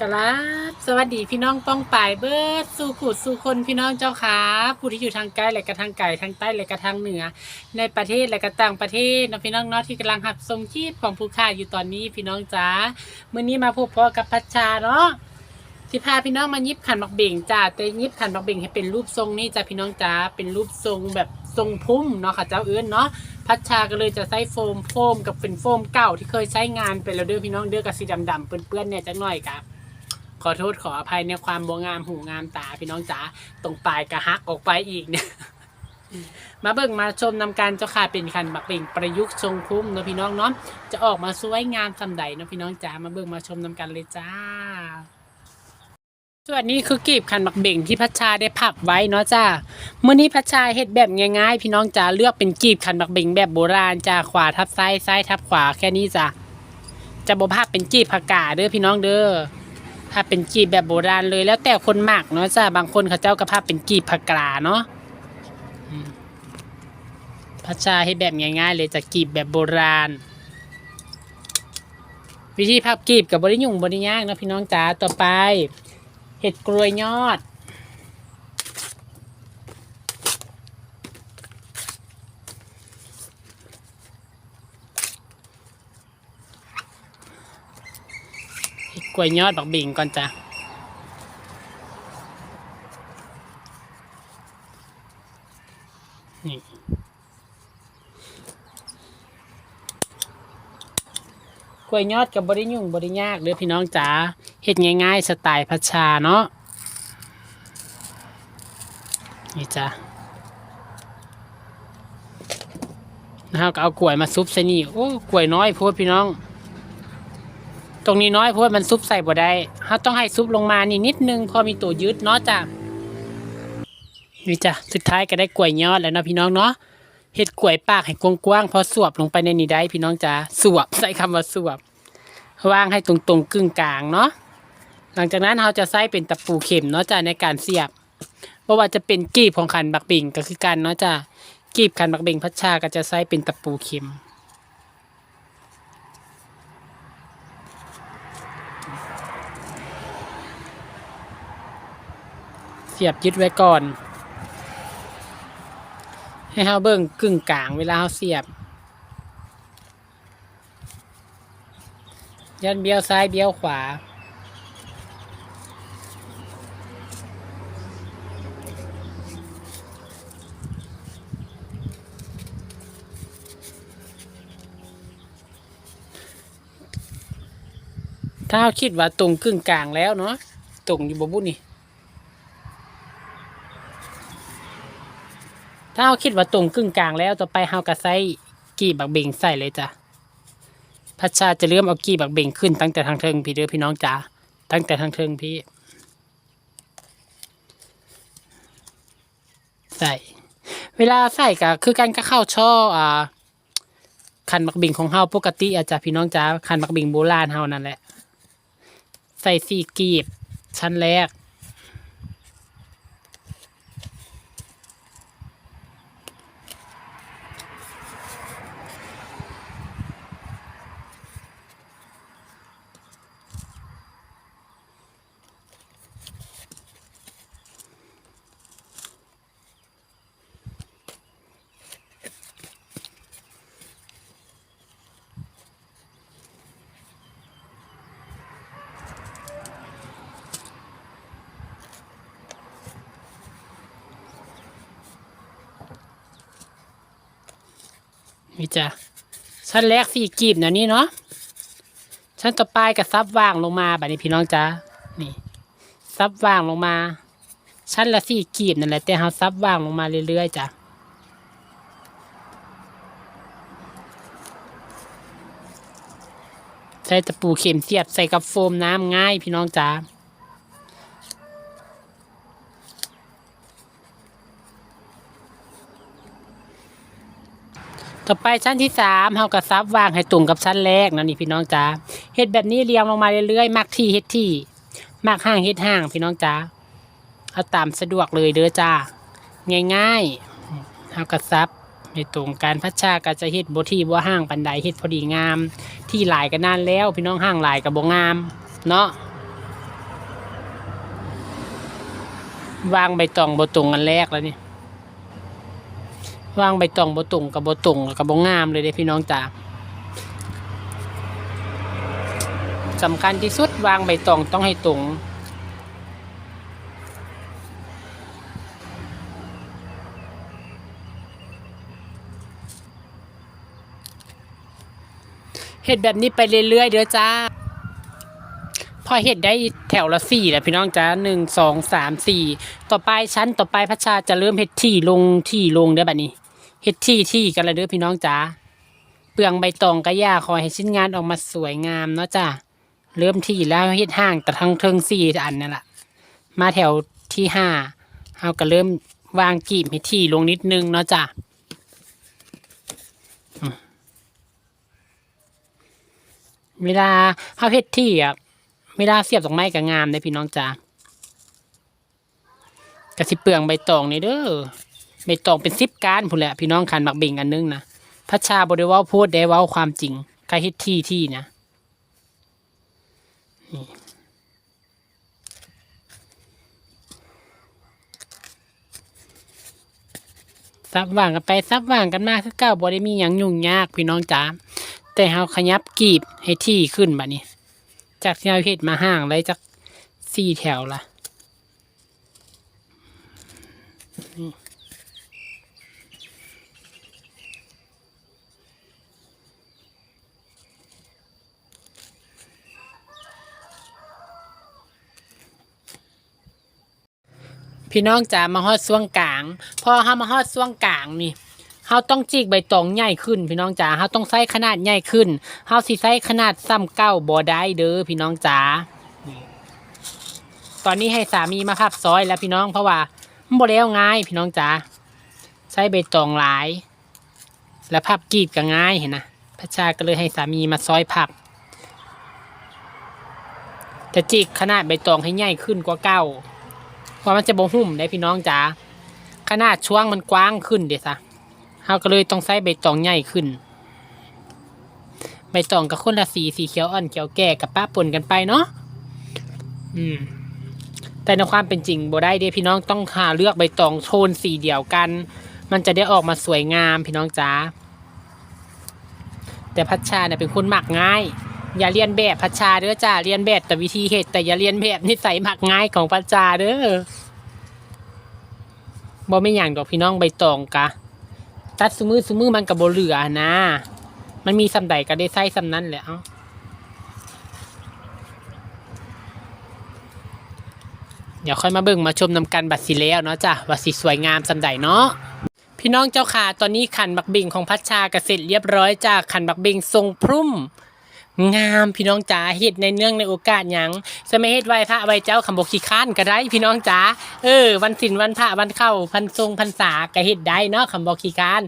กราบสวัสดีพี่น้องป้องป่ายเบิร์ดสู่ขุดสู่คนพี่น้องเจ้าขาผู้ที่อยู่ทางใกล้และก็ทางไก่ทางใต้และก็ทางเหนือ ในประเทศและก็ต่างประเทศนะพี่น้องเนาะที่กำลังหับทรงชีพของผู้ค้าอยู่ตอนนี้พี่น้องจ้ามื้อนี้มาพบพ่อกับพัชชาเนาะที่พาพี่น้องมายิบขันบักเบ่งจ้าแต่ยิบขันบักเบ่งให้เป็นรูปทรงนี่จ้าพี่น้องจ้าเป็นรูปทรงแบบทรงพุ่มเนาะค่ะเจ้าเอื้อนเนาะพัชชาก็เลยจะใช้โฟมโฟมกับเป็นโฟมเก่าที่เคยใช้งานไปแล้วเด้อพี่น้องเด้อกับสีดำๆเปื้อนๆเนี่ยจักหน่อยครับ ขอโทษขออภัยในความบวงามหูงามตาพี่น้องจ๋าตรงปลายกระหักออกไปอีกเนี่ยมาเบิ่งมาชมนำการเจ้าค่ะเป็นคันบักเบ่งประยุกต์ทรงพุ่มเนาะพี่น้องเนาะจะออกมาสวยงามสำใดเนาะพี่น้องจ๋ามาเบิ่งมาชมนำกันเลยจ้าส่วนนี้คือกีบคันบักเบ่งที่พัชชาได้พับไว้เนาะจ้าเมื่อนี้พัชชาเฮ็ดแบบง่ายๆ พี่น้องจ๋าเลือกเป็นกีบคันบักเบ่งแบบโบราณจ้าขวาทับซ้ายซ้ายทับขวาแค่นี้จ้ะจะบ่ภาพเป็นกีบผักกาเด้อพี่น้องเด้อ ถ้าเป็นกีบแบบโบราณเลยแล้วแต่คนมากเนาะจ้าบางคนเขาเจ้าก็ภาเป็นกีบผักกาเนาะพัชชาให้แบบง่ายๆเลยจะกีบแบบโบราณ วิธีพับกีบกับบริยุ่งบริยากนะพี่น้องจ๋าต่อไป เห็ดกลวยยอด กล้วยยอดบักบิงก่อนจ้ะนี่กล้วยยอดกับบริยุ่งบริยากเด้อพี่น้องจ๋าเฮ็ดง่ายๆ สไตล์พัชชาเนาะนี่จ้ะนะครับก็เอากล้วยมาซุปใส่นี่โอ้กล้วยน้อยโพดพี่น้อง ตรงนี้น้อยเพราะว่ามันซุปใส่บ่ได้เราต้องให้ซุปลงมานี่นิดนึงพอมีตัวยึดเนาะจ้ะนี่จ้ะสุดท้ายก็ได้กล้วยยอดแล้วเนาะพี่น้องเนาะเห็ดกล้วยปากให้กว้างๆพอสวบลงไปในนี้ได้พี่น้องจ้าสวบใส่คำว่าสวบวางให้ตรงๆกึ่งกลางเนาะหลังจากนั้นเราจะใส่เป็นตะปูเข็มเนาะจ้าในการเสียบเพราะว่าจะเป็นกีบของขันบักบิ่งก็คือกันเนาะจ้ากีบขันบักบิ่งพัชชาก็จะใส่เป็นตะปูเข็ม สียบยึดไว้ก่อน ให้เฮาเบิ่งกึ่งกลางเวลาเฮาเสียบ ยันเบี้ยวซ้ายเบี้ยวขวา ถ้าเราคิดว่าตรงกึ่งกลางแล้วเนาะตรงอยู่บบุนี่ ถ้าเราคิดว่าตรงกึ่งกลางแล้วต่อไปเฮาก็ใส่กีบบักเบงใส่เลยจ้ะพัชชาจะเริ่มเอากีบบักเบงขึ้นตั้งแต่ทางเทิงพี่เด้อพี่น้องจ๋าตั้งแต่ทางเทิงพี่ ใส่ เวลาใส่ก็คือการก็เข้าช่ออ่าคันบักเบงของเฮาปกติอาจจะพี่น้องจ๋าคันบักเบงโบราณเฮานั่นแหละ ใส่สี่กีบชั้นแรก นี่จ้ะชั้นแรกสี่กีบนะนี่เนาะชั้นต่อไปกับซับว่างลงมาแบบนี้พี่น้องจ้านี่ ซับว่างลงมา ชั้นละสี่กีบนั่นแหละแต่เราซับว่างลงมาเรื่อยๆจ้ะใส่ตะปูเข็มเสียบใส่กับโฟมน้ำง่ายพี่น้องจ้า ต่อไปชั้นที่สามเฮากระซับวางให้ตรงกับชั้นแรกนะนี่พี่น้องจ้าเห็ดแบบนี้เรียงลงมาเรื่อยๆมากที่เห็ดที่มากห้างเห็ดห้างพี่น้องจ้าเอาตามสะดวกเลยเด้อจ้าง่ายๆเฮากระซับในตรงการพัชชาก็จะเฮ็ดบ่ที่บ่ห้างปันไดเฮ็ดพอดีงาม ที่หลายก็นานแล้ว พี่น้องห้างหลายก็บ่งาม เนาะวางใบตองบ่ตรงกันแรกแล้วนี่ วางใบตองบ่ตรงกับบ่ตรงแล้วกับบ่งามเลยเด้พี่น้องจ๋าสำคัญที่สุดวางใบตองต้องให้ตรงเห็ดแบบนี้ไปเรื่อยๆเด้อจ้า พอเห็ดได้แถวละสี่แล้วพี่น้องจ้าหนึ่งสองสามสี่ต่อไปชั้นต่อไปพระชาจะเริ่มเห็ดที่ลงที่ลงเด้อแบบนี้ เห็ดที่ที่กันเลยเด้อพี่น้องจ้าเปลืองใบตองกระยาคอยให้ชิ้นงานออกมาสวยงามเนาะจ้าเริ่มที่แล้วเห็ดห่างแต่ทั้งเทิงสี่อันนั่นแหละมาแถวที่ห้าเราก็เริ่มวางกีบให้ที่ลงนิดนึงเนาะจ้าเวลาเฮาเฮ็ดที่อะเวลาเสียบดอกไม้ก็งามได้พี่น้องจ๋ากระสิเปลืองใบตองนี่เด้อ ใบตองเป็นสิบกานพุ่นแหละพี่น้องคันบักเบ่งอันนึงนะพระชาบ่ได้เว้าพูดได้เว้าความจริงใครเฮ็ดที่ที่นะซับว่างกันไปซับว่างกันมากคือเก้าบ่ได้มีหยังยุ่งยากพี่น้องจ๋าแต่เราขยับกีบให้ที่ขึ้นแบบนี้ จากที่เราเห็ดมาห่างเลยจากสี่แถวละนี่ พี่น้องจ๋ามาฮอดช่วงกลาง พอเฮามาฮอดช่วงกลางนี่เฮาต้องจีกใบตองใหญ่ขึ้น พี่น้องจ๋าเฮาต้องใส่ขนาดใหญ่ขึ้นเฮาสิใส่ขนาดซ้ำเก้าบ่ได้เด้อพี่น้องจ๋าตอนนี้ให้สามีมาพับซอยแล้วพี่น้องเพราะว่ามันบ่แล้วง่ายพี่น้องจ๋าใส่ใบตองหลาย แล้วพับกรีดก็ง่ายเห็นนะพระชาก็เลยให้สามีมาซอยพับจะจีกขนาดใบตองให้ใหญ่ขึ้นกว่าเก้า เพรามันจะบ่หุ่มได้พี่น้องจ๋าขนาดช่วงมันกว้างขึ้นเดี๋ยวซะเราก็เลยต้องใส่ใบตองใหญ่ขึ้น ใบตองกับคนละสีสีเขียวอ่อนเขียวแก่กับป้าปนกันไปเนาะอืม แต่ในความเป็นจริงบ่ได้เด้พี่น้องต้องหาเลือกใบตองโทนสีเดียวกัน มันจะได้ออกมาสวยงามพี่น้องจ๋าแต่พัชชาเนี่ยเป็นคนหมักง่าย อย่าเรียนแบบพัชชาเด้อจ้าเรียนแบบแต่วิธีเหตุแต่อย่าเรียนแบบนิสัยหมักง่ายของพัชชาเด้อบ่ไม่อย่างดอกพี่น้องใบตองกะ ตัดสมือสมือมันกับโบเหลือนะ มันมีสำใดก็ได้ใส่สำนั้นแหละเอ้าเดี๋ยวค่อยมาเบิ่งมาชมนำกันบัดสิแล้วเนาะจ้ะว่าสิสวยงามสำใดเนาะพี่น้องเจ้าค่ะตอนนี้ขันบักเบงของพัชชากเสร็จเรียบร้อยจาขันบักเบงทรงพรุ่ม งามพี่น้องจ๋าเฮ็ดในเนื่องในโอกาสหยังสมัยเฮ็ดไหว้พระไหว้เจ้าคำบอกขี้ข้านก็ได้ พี่น้องจ๋าเออ วันศีลวันพระวันเข้าพันทรงพรรษาก็เฮ็ดได้เนาะคำบอกขี้ข้าน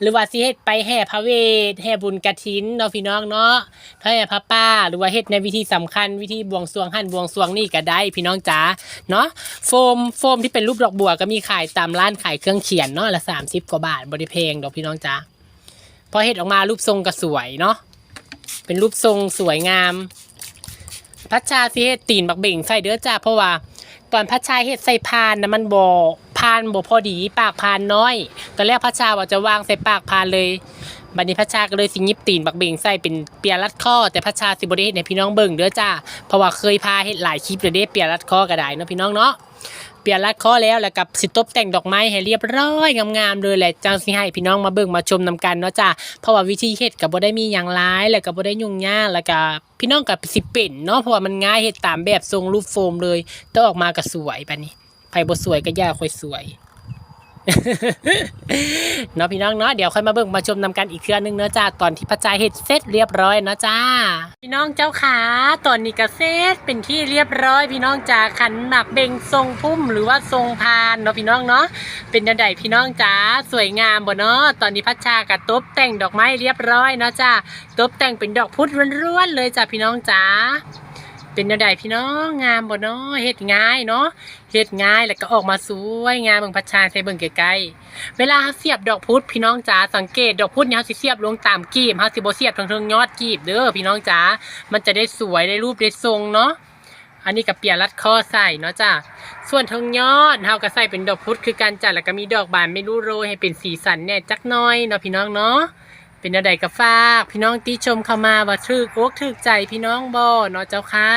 หรือว่าสิเฮ็ดไปแห่พระเวทแห่บุญกฐินเนาะพี่น้องเนาะพระแห่พระป้า หรือว่าเฮ็ดในวิธีสำคัญวิธีบวงสรวงหั่นบวงสรวงนี่ก็ได้ พี่น้องจ๋าเนาะโฟมโฟมที่เป็นรูปดอกบัวก็มีขายตามร้านขายเครื่องเขียนเนาะละ30กว่าบาทบ่ได้แพงดอกพี่น้องจ๋าพอเฮ็ดออกมารูปทรงก็สวยเนาะ เป็นรูปทรงสวยงาม พัชชาสิเฮ็ดตีนบักเบ่งใส่เด้อจ้าเพราะว่าตอนพัชชาเฮ็ดใส่พานนะมันบ่พานบ่พอดี ปากพานน้อยตอนแรกพัชชาว่าจะวางใส่ปากพานเลยบัดนี้พัชชาก็เลยสิยิบตีนบักเบ่งใส่เป็นเปียรัดข้อแต่พัชชาสิบ่ได้เฮ็ดให้พี่น้องเบิ่งเด้อจ้าเพราะว่าเคยพาเฮ็ดหลายคลิปเลยเด้เปียรัดข้อก็ได้เนาะพี่น้องเนาะ เปลี่ยนรัดข้อแล้วแล้วกับสิตบแต่งดอกไม้ให้เรียบร้อยงามๆเลยแหละจังสิให้พี่น้องมาเบิ่งมาชมนำกันเนาะจ้าเพราะว่าวิธีเฮ็ดกับ่ได้มีอย่างร้ายแล้วก็บ่ได้ยุ่งยากแล้วก็พี่น้องกับสิเป็นเนาะเพราะว่ามันง่ายเฮ็ดตามแบบทรงรูปโฟมเลยแต่ออกมาก็สวยบัดนี้ไผบ่สวยก็ย่าค่อยสวย เนาะพี่น้องเนาะเดี๋ยวค่อยมาเบิ่งมาชมนำกันอีกเครื่องนึงเนาะจ้าตอนที่พระจายเฮ็ดเสร็จเรียบร้อยเนาะจ้า พี่น้องเจ้าขาตอนนี้ก็เสร็จเป็นที่เรียบร้อย พี่น้องจ้าขันหมักเบงทรงพุ่มหรือว่าทรงพานเนาะพี่น้องเนาะเป็นยังไงพี่น้องจ้าสวยงามบ่เนาะตอนนี้พัชชากับตบแต่งดอกไม้เรียบร้อยเนาะจ้าตบแต่งเป็นดอกพุธล้วนๆเลยจ้าพี่น้องจ้า เป็นยังไงพี่น้องงามบ่เนาะเฮ็ดง่ายเนาะเฮ็ดง่ายแล้วก็ออกมาสวยงามเบิ่งพัชชาใส่เบิ่งไกลๆเวลาเฮาเสียบดอกพุธพี่น้องจ๋าสังเกตดอกพุธเนี่ยเฮาสิเสียบลงตามกีบเฮาสิบ่เสียบทางเทิงยอดกีบเด้อพี่น้องจ๋ามันจะได้สวยได้รูปได้ทรงเนาะอันนี้ก็เปียรัดข้อใส่เนาะจ้าส่วนทางยอดเฮาก็ใส่เป็นดอกพุธคือการจัดแล้วก็มีดอกบานไม่รู้โรยให้เป็นสีสันแน่จักน้อยเนาะพี่น้องเนาะ เป็นอะไรกับฟาก พี่น้องที่ชมเข้ามาว่าทึกอกทึกใจพี่น้องบ่เนาะเจ้าค่ะ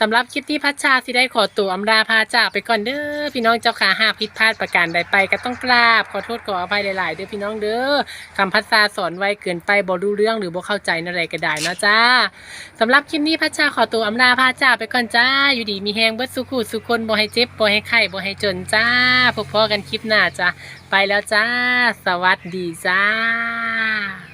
สำหรับคลิปที่พัชชาสิได้ขอตัวอำลาพาจากไปก่อนเด้อพี่น้องเจ้าค่ะหากผิดพลาดประการใดไปก็ต้องกราบขอโทษขออภัยหลาย ๆ เด้อพี่น้องเด้อคำพัชชาสอนไว้เกินไปบ่รู้เรื่องหรือบ่เข้าใจอะไรก็ได้นะจ้าสำหรับคลิปนี้พัชชาขอตัวอำลาพาจากไปก่อนจ้า อยู่ดีมีแหงเบิดสุขุสุคนบ่ให้เจ็บบ่ให้ไข้บ่ให้จนจ้าพบพอกันคลิปหน้าจ้าไปแล้วจ้า สวัสดีจ้า